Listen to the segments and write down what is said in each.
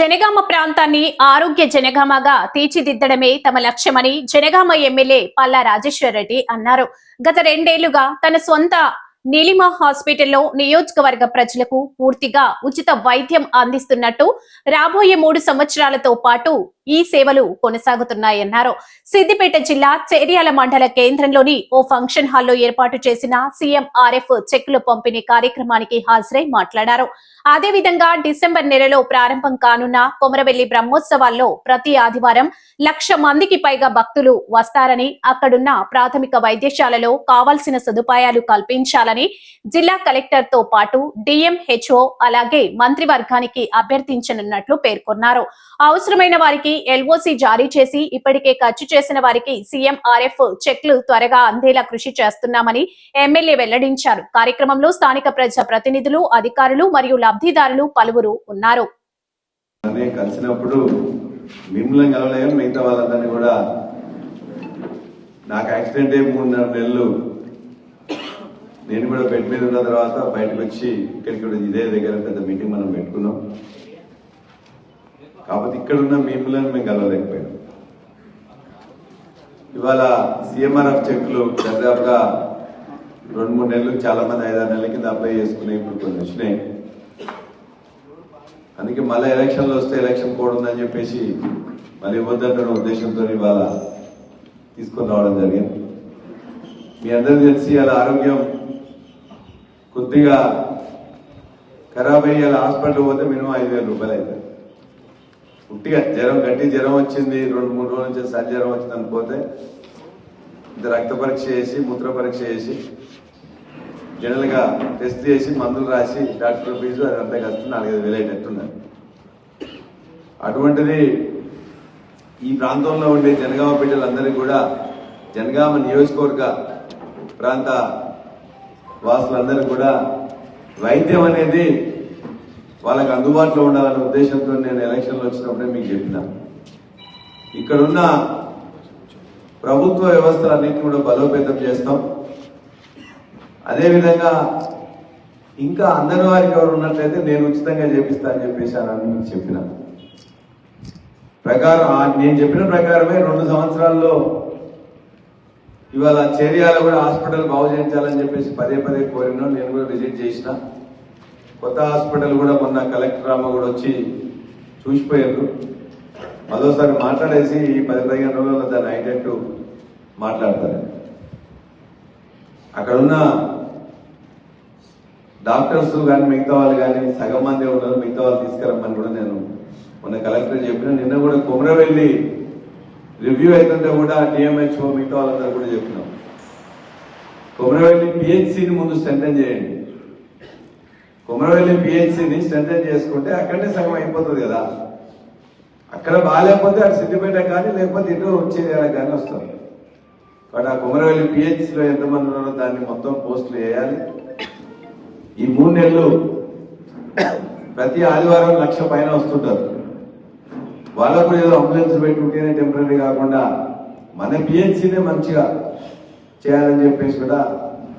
జనగామ ప్రాంతాన్ని ఆరోగ్య జనగామగా తీర్చిదిద్దడమే తమ లక్ష్యమని జనగామ ఎమ్మెల్యే పల్లా రాజేశ్వర్ రెడ్డి అన్నారు. గత రెండేళ్ళుగా తన సొంత నీలిమ హాస్పిటల్లో నియోజకవర్గ ప్రజలకు పూర్తిగా ఉచిత వైద్యం అందిస్తున్నట్టు రాబోయే మూడు సంవత్సరాలతో పాటు ఈ సేవలు కొనసాగుతున్నాయన్నారు. సిద్దిపేట జిల్లా చేర్యాల మండల కేంద్రంలోని ఓ ఫంక్షన్ హాల్లో ఏర్పాటు చేసిన సీఎం ఆర్ఎఫ్ చెక్కుల పంపిణీ కార్యక్రమానికి హాజరై మాట్లాడారు. అదేవిధంగా డిసెంబర్ నెలలో ప్రారంభం కానున్న కొమరవెల్లి బ్రహ్మోత్సవాల్లో ప్రతి ఆదివారం లక్ష మందికి పైగా భక్తులు వస్తారని అక్కడున్న ప్రాథమిక వైద్యశాలలో కావాల్సిన సదుపాయాలు కల్పించాలని జిల్లా కలెక్టర్తో పాటు డిఎంహెచ్ఓ అలాగే మంత్రివర్గానికి అభ్యర్థించనున్నట్లు పేర్కొన్నారు. అవసరమైన వారికి ఎల్ఓసి జారీ చేసి ఇప్పటికే ఖర్చు చేసిన వారికి సీఎం ఆర్ఎఫ్ చెక్లు త్వరగా అందేలా కృషి చేస్తున్నామని ఎమ్మెల్యే వెల్లడించారు. కార్యక్రమంలో స్థానిక ప్రజా ప్రతినిధులు అధికారులు మరియు లబ్ధిదారులు పలువురు ఉన్నారు. కలిసినప్పుడు మిమ్మల్ని కలవలేము మిగతా వాళ్ళందరినీ కూడా. నాకు యాక్సిడెంట్ అయ్యి మూడున్నర నెలలు. నేను కూడా బెడ్ మీద ఉన్న తర్వాత బయటకు వచ్చి ఇక్కడికి ఇదే దగ్గర పెద్ద మీటింగ్ మనం పెట్టుకున్నాం. కాకపోతే ఇక్కడ ఉన్న మిమ్మల్ని మేము కలవలేకపోయాం ఇవాళ సిఎంఆర్ఎఫ్ చెక్లు దాదాపుగా రెండు మూడు నెలలు చాలా మంది ఐదారు నెలల కింద అప్లై చేసుకుని ఇప్పుడు కొన్ని వచ్చినాయి. అందుకే మళ్ళీ ఎలక్షన్లు వస్తే ఎలక్షన్ కోడ్ ఉందని చెప్పేసి మళ్ళీ ఇవ్వద్దన్న ఉద్దేశంతో ఇవాళ తీసుకొని రావడం జరిగింది. మీ అందరూ తెలిసి అలా ఆరోగ్యం కొద్దిగా ఖరాబ్ అయ్యి అలా హాస్పిటల్ పోతే మినిమం ఐదు వేల రూపాయలు అవుతుంది. పుట్టిగా జ్వరం గట్టి జ్వరం వచ్చింది రెండు మూడు రోజుల నుంచి సరి జ్వరం వచ్చింది అనుకోతే రక్త పరీక్ష చేసి మూత్ర పరీక్ష చేసి జనరల్గా టెస్ట్ చేసి మందులు రాసి డాక్టర్ ఫీజు అదంతా కలిసి నాలుగైదు వేలు అయినట్టున్నారు అటువంటిది ఈ ప్రాంతంలో ఉండే జనగామ బిడ్డలందరికీ కూడా జనగామ నియోజకవర్గ ప్రాంత వాసులందరికీ కూడా వైద్యం అనేది వాళ్ళకి అందుబాటులో ఉండాలనే ఉద్దేశంతో నేను ఎలక్షన్లు వచ్చినప్పుడే మీకు చెప్పిన. ఇక్కడున్న ప్రభుత్వ వ్యవస్థలన్నింటినీ కూడా బలోపేతం చేస్తాం. అదేవిధంగా ఇంకా అందరి వారికి ఎవరు ఉన్నట్లయితే నేను ఉచితంగా చేపిస్తానని చెప్పేసి అని మీకు చెప్పిన. ప్రకారం నేను చెప్పిన ప్రకారమే రెండు సంవత్సరాల్లో ఇవాళ చేరియాలో కూడా హాస్పిటల్ బాగు చేయించాలని చెప్పేసి పదే పదే కోరినా నేను కూడా విజిట్ చేసిన. కొత్త హాస్పిటల్ కూడా మొన్న కలెక్టర్ అమ్మ కూడా వచ్చి చూసిపోయారు. మరోసారి మాట్లాడేసి ఈ పది పదిహేను రోజుల్లో దాన్ని అయ్యేటట్టు మాట్లాడతారు. అక్కడున్న డాక్టర్స్ కానీ మిగతా వాళ్ళు కానీ సగం మంది ఉన్నారు. మిగతా వాళ్ళు తీసుకురమ్మని కూడా నేను మొన్న కలెక్టర్ చెప్పిన. నిన్న కూడా కుమరవెల్లి రివ్యూ అవుతుంటే కూడా డిఎంహెచ్ఓ మిగతా వాళ్ళందరూ కూడా చెప్పినాం. కుమరవెల్లి పిహెచ్సిని ముందు స్ట్రెంథన్ చేయండి. కుమరవెల్లి పిహెచ్సిని స్ట్రెంగ్ చేసుకుంటే అక్కడనే సగం అయిపోతుంది కదా. అక్కడ బాగాలేకపోతే అటు సిద్దిపేట కానీ లేకపోతే ఇటు వచ్చేయాల కానీ వస్తాం బట్ ఆ కుమరవెల్లి పిహెచ్సిలో ఎంతమంది ఉన్నారో దాన్ని మొత్తం పోస్టులు వేయాలి. ఈ మూడు నెలలు ప్రతి ఆదివారం లక్ష పైన వస్తుంటారు. వాళ్ళకు ఏదో అంబులెన్స్ పెట్టుకుంటేనే టెంపరీ కాకుండా మన పిహెచ్సినే మంచిగా చేయాలని చెప్పేసి కూడా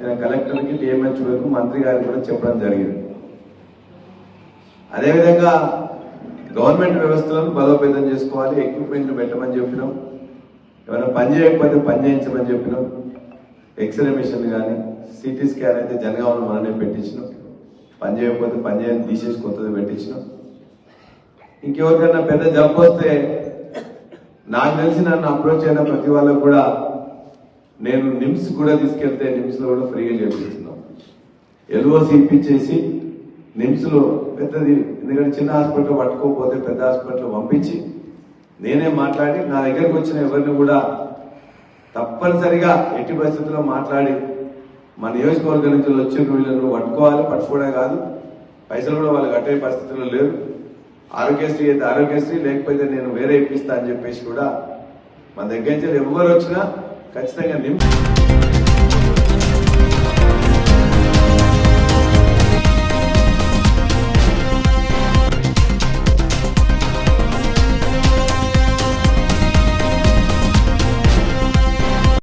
నేను కలెక్టర్కి డిఎంహెచ్ఓకు మంత్రి గారికి కూడా చెప్పడం జరిగింది. అదేవిధంగా గవర్నమెంట్ వ్యవస్థలను బలోపేతం చేసుకోవాలి ఎక్విప్మెంట్ పెట్టమని చెప్పినాం. ఏమైనా పని చేయకపోతే పని చేయించమని చెప్పినాం. ఎక్స్రే మిషన్ కానీ సిటీ స్కాన్ అయితే జనగామలో మననే పెట్టించినాం. పని చేయకపోతే పని చేయని తీసేసి కొత్తది పెట్టించినాం. ఇంకెవరికైనా పెద్ద జబ్బు వస్తే నాకు తెలిసి నన్ను అప్రోచ్ అయిన ప్రతి వాళ్ళకు కూడా నేను నిమ్స్ కూడా తీసుకెళ్తే నిమ్స్లో కూడా ఫ్రీగా చేపిస్తున్నాం. ఎల్ఓసి ఇప్పించేసి నిమ్స్లో పెద్దది. ఎందుకంటే చిన్న హాస్పిటల్ పట్టుకోకపోతే పెద్ద హాస్పిటల్ పంపించి నేనే మాట్లాడి నా దగ్గరకు వచ్చిన ఎవరిని కూడా తప్పనిసరిగా ఎట్టి పరిస్థితుల్లో మాట్లాడి మా నియోజకవర్గం నుంచి వచ్చిన వీళ్ళను పట్టుకోవాలి. పట్టుకోవడమే కాదు. పైసలు కూడా వాళ్ళు కట్టే పరిస్థితుల్లో లేరు. ఆరోగ్యశ్రీ అయితే ఆరోగ్యశ్రీ లేకపోతే నేను వేరే ఇప్పిస్తా అని చెప్పేసి కూడా మన దగ్గర నుంచి ఎవరు వచ్చినా ఖచ్చితంగా నింపు